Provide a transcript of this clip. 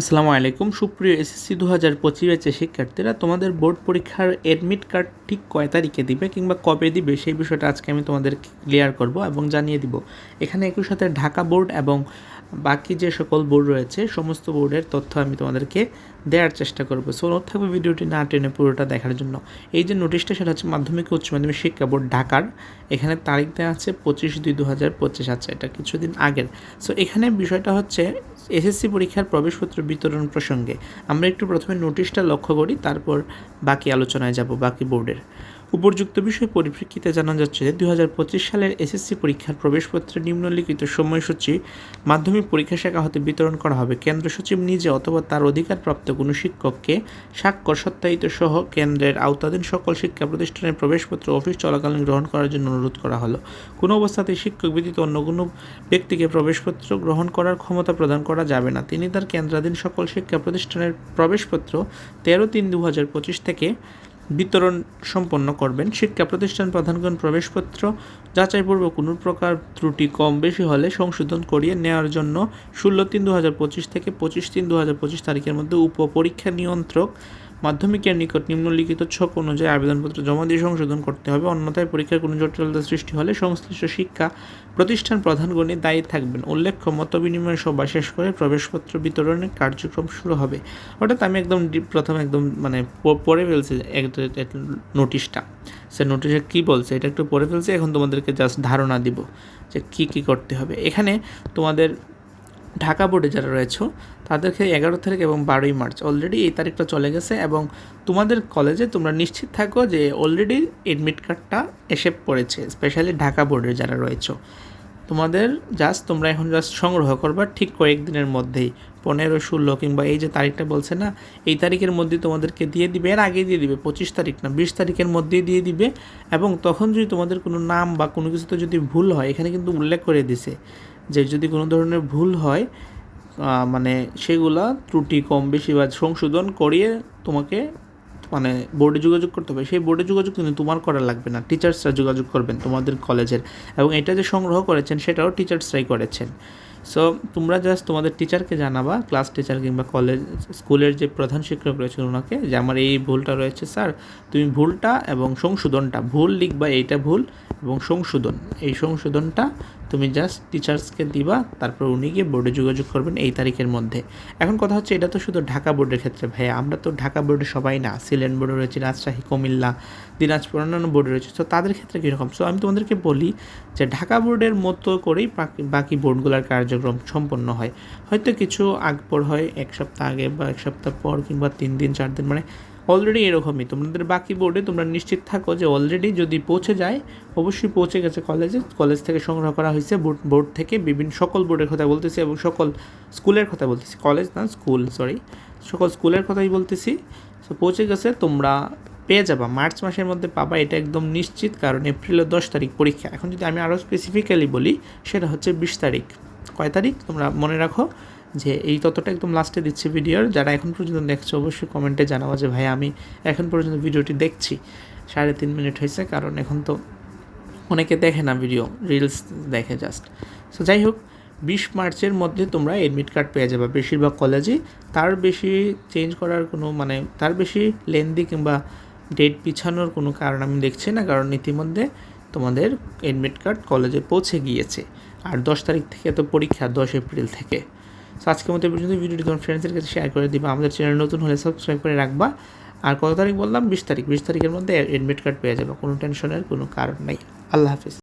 আসসালামু আলাইকুম। সুপ্রিয় এসএসসি দু হাজার পঁচিশ ব্যাচের শিক্ষার্থীরা, তোমাদের বোর্ড পরীক্ষার অ্যাডমিট কার্ড ঠিক কয় তারিখে দিবে কিংবা কবে দিবে সেই বিষয়টা আজকে আমি তোমাদের ক্লিয়ার করব এবং জানিয়ে দিব। এখানে একই সাথে ঢাকা বোর্ড এবং বাকি যে সকল বোর্ড রয়েছে, সমস্ত বোর্ডের তথ্য আমি তোমাদেরকে দেওয়ার চেষ্টা করব। সো নোট থাকবে ভিডিওটি না টেনে পুরোটা দেখার জন্য। এই যে নোটিশটা সেটা হচ্ছে মাধ্যমিক উচ্চ মাধ্যমিক শিক্ষা বোর্ড ঢাকার। এখানে তারিখ দেওয়া আছে পঁচিশ দুই দু হাজার পঁচিশ। আছে এটা কিছুদিন আগের। সো এখানে বিষয়টা হচ্ছে এসএসসি পরীক্ষার প্রবেশপত্র বিতরণ প্রসঙ্গে। আমরা একটু প্রথমে নোটিশটা লক্ষ্য করি, তারপর বাকি আলোচনায় যাব, বাকি বোর্ডের। উপযুক্ত বিষয় পরিপ্রেক্ষিতে জানা যাচ্ছে যে দুই হাজার পঁচিশ সালের এসএসসি পরীক্ষার প্রবেশপত্রে নিম্নলিখিত সময়সূচি মাধ্যমিক পরীক্ষা শাখা হতে বিতরণ করা হবে। কেন্দ্র সচিব নিজে অথবা তার অধিকারপ্রাপ্ত কোনো শিক্ষককে স্বাক্ষর, সত্যায়িত সহ কেন্দ্রের আওতাধীন সকল শিক্ষা প্রতিষ্ঠানের প্রবেশপত্র অফিস চলাকালীন গ্রহণ করার জন্য অনুরোধ করা হলো। কোনো অবস্থাতে শিক্ষক ব্যতীত অন্য কোনো ব্যক্তিকে প্রবেশপত্র গ্রহণ করার ক্ষমতা প্রদান করা যাবে না। তিনি তার কেন্দ্রাধীন সকল শিক্ষা প্রতিষ্ঠানের প্রবেশপত্র তেরো তিন দু থেকে বিতরণ সম্পন্ন করবেন। শিক্ষা প্রতিষ্ঠান প্রধানগণ প্রবেশপত্র যাচাইপূর্বক কোনো প্রকার ত্রুটি কম বেশি হলে সংশোধন করিয়ে নেওয়ার জন্য ষোলো তিন দু হাজার পঁচিশ থেকে পঁচিশ তিন দু হাজার পঁচিশ তারিখের মধ্যে উপপরীক্ষা নিয়ন্ত্রক মাধ্যমিকের নিকট নিম্নলিখিত ছক অনুযায়ী আবেদনপত্র জমা দিয়ে সংশোধন করতে হবে। অন্যথায় পরীক্ষার কোনো জটিলতা সৃষ্টি হলে সংশ্লিষ্ট শিক্ষা প্রতিষ্ঠান প্রধানগণে দায়ী থাকবেন। উল্লেখ্য, মত বিনিময় সভা শেষ করে প্রবেশপত্র বিতরণের কার্যক্রম শুরু হবে। অর্থাৎ আমি একদম প্রথমে একদম মানে পড়ে ফেলছি নোটিশটা। সে নোটিশে কী বলছে? এটা একটু পড়ে ফেলছি, এখন তোমাদেরকে জাস্ট ধারণা দিব যে কী কী করতে হবে। এখানে তোমাদের ঢাকা বোর্ডে যারা রয়েছে, তাদেরকে এগারো তারিখ এবং বারোই মার্চ অলরেডি এই তারিখটা চলে গেছে এবং তোমাদের কলেজে তোমরা নিশ্চিত থাকো যে অলরেডি এডমিট কার্ডটা এসে পড়েছে স্পেশালি ঢাকা বোর্ডের যারা রয়েছে। তোমাদের জাস্ট তোমরা এখন জাস্ট সংগ্রহ করবা ঠিক কয়েকদিনের মধ্যেই, পনেরো, ষোলো কিংবা এই যে তারিখটা বলছে না, এই তারিখের মধ্যে তোমাদেরকে দিয়ে দিবে, এর আগে দিয়ে দিবে, পঁচিশ তারিখ না, বিশ তারিখের মধ্যেই দিয়ে দিবে এবং তখন যদি তোমাদের কোনো নাম বা কোনো কিছুতে যদি ভুল হয়, এখানে কিন্তু উল্লেখ করে দিছে। যে যদি কোনো ধরনের ভুল হয় মানে সেগুলা ত্রুটি কম বেশি বা সংশোধন করিয়ে তোমাকে মানে বোর্ডে যোগাযোগ করতে হবে। সেই বোর্ডে যোগাযোগ কিন্তু তোমার করা লাগবে না। টিচার্সরা যোগাযোগ করবেন তোমাদের কলেজের এবং এটা যে সংগ্রহ করেছেন, সেটাও টিচার্সরাই করেছেন। সো তোমরা জাস্ট তোমাদের টিচারকে জানাবা ক্লাস টিচার কিংবা কলেজ স্কুলের যে প্রধান শিক্ষক রয়েছেন ওনাকে, যে আমার এই ভুলটা রয়েছে, স্যার, তুমি ভুলটা এবং সংশোধনটা, ভুল লিখবা এইটা ভুল এবং সংশোধন। এই সংশোধনটা তুমি জাস্ট টিচার্সকে দিবা, তারপর উনি গিয়ে বোর্ডে যোগাযোগ করবেন এই তারিখের মধ্যে। এখন কথা হচ্ছে, এটা তো শুধু ঢাকা বোর্ডের ক্ষেত্রে ভাইয়া। আমরা তো ঢাকা বোর্ডে সবাই না, সিলেট বোর্ডে রয়েছে, রাজশাহী, কুমিল্লা, দিনাজপুর, অন্যান্য বোর্ডে রয়েছে। তো তাদের ক্ষেত্রে কীরকম? সো আমি তোমাদেরকে বলি যে, ঢাকা বোর্ডের মতো করেই বাকি বোর্ডগুলোর কার্যক্রম সম্পন্ন হয়। হয়তো কিছু আগ পর হয়, এক সপ্তাহ আগে বা এক সপ্তাহ পর কিংবা তিন দিন, চার দিন মানে অলরেডি এরকমই। তোমাদের বাকি বোর্ডে তোমরা নিশ্চিত থাকো যে অলরেডি যদি পৌঁছে যায়, অবশ্যই পৌঁছে গেছে কলেজে কলেজ থেকে সংগ্রহ করা হয়েছে বোর্ড বোর্ড থেকে বিভিন্ন সকল বোর্ডের কথা বলতেছি এবং সকল স্কুলের কথা বলতেছি। কলেজ না স্কুল সরি সকল স্কুলের কথাই বলতেছি। তো পৌঁছে গেছে, তোমরা পেয়ে যাবা। মার্চ মাসের মধ্যে পাবা, এটা একদম নিশ্চিত। কারণ এপ্রিলের দশ তারিখ পরীক্ষা। এখন যদি আমি আরও স্পেসিফিক্যালি বলি, সেটা হচ্ছে বিশ তারিখ। কয় তারিখ? তোমরা মনে রাখো। যে এই ততটা একদম লাস্টে দিচ্ছি ভিডিওর যারা এখন পর্যন্ত দেখছ, অবশ্যই কমেন্টে জানাব যে, ভাই, আমি এখন পর্যন্ত ভিডিওটি দেখছি। সাড়ে তিন মিনিট হয়েছে, কারণ এখন তো অনেকে দেখে না ভিডিও রিলস দেখে জাস্ট সো যাই হোক, বিশ মার্চের মধ্যে তোমরা এডমিট কার্ড পেয়ে যাবে। বেশিরভাগ কলেজেই তার বেশি চেঞ্জ করার কোনো মানে তার বেশি লেন্দি কিংবা ডেট পিছানোর কোনো কারণ আমি দেখছি না, কারণ ইতিমধ্যে তোমাদের এডমিট কার্ড কলেজে পৌঁছে গিয়েছে। আর দশ তারিখ থেকে তো পরীক্ষা দশ এপ্রিল থেকে। সো আজকের মতো পর্যন্ত। ভিডিওটি তোমার ফ্রেন্ডসের কাছে শেয়ার করে দিবা। আমাদের চ্যানেল নতুন হলে সাবস্ক্রাইব করে রাখবা। আর কত তারিখ বললাম? বিশ তারিখ। বিশ তারিখের মধ্যে অ্যাডমিট কার্ড পেয়ে যাবে। কোনো টেনশনের কোনো কারণ নাই। আল্লাহ হাফিজ।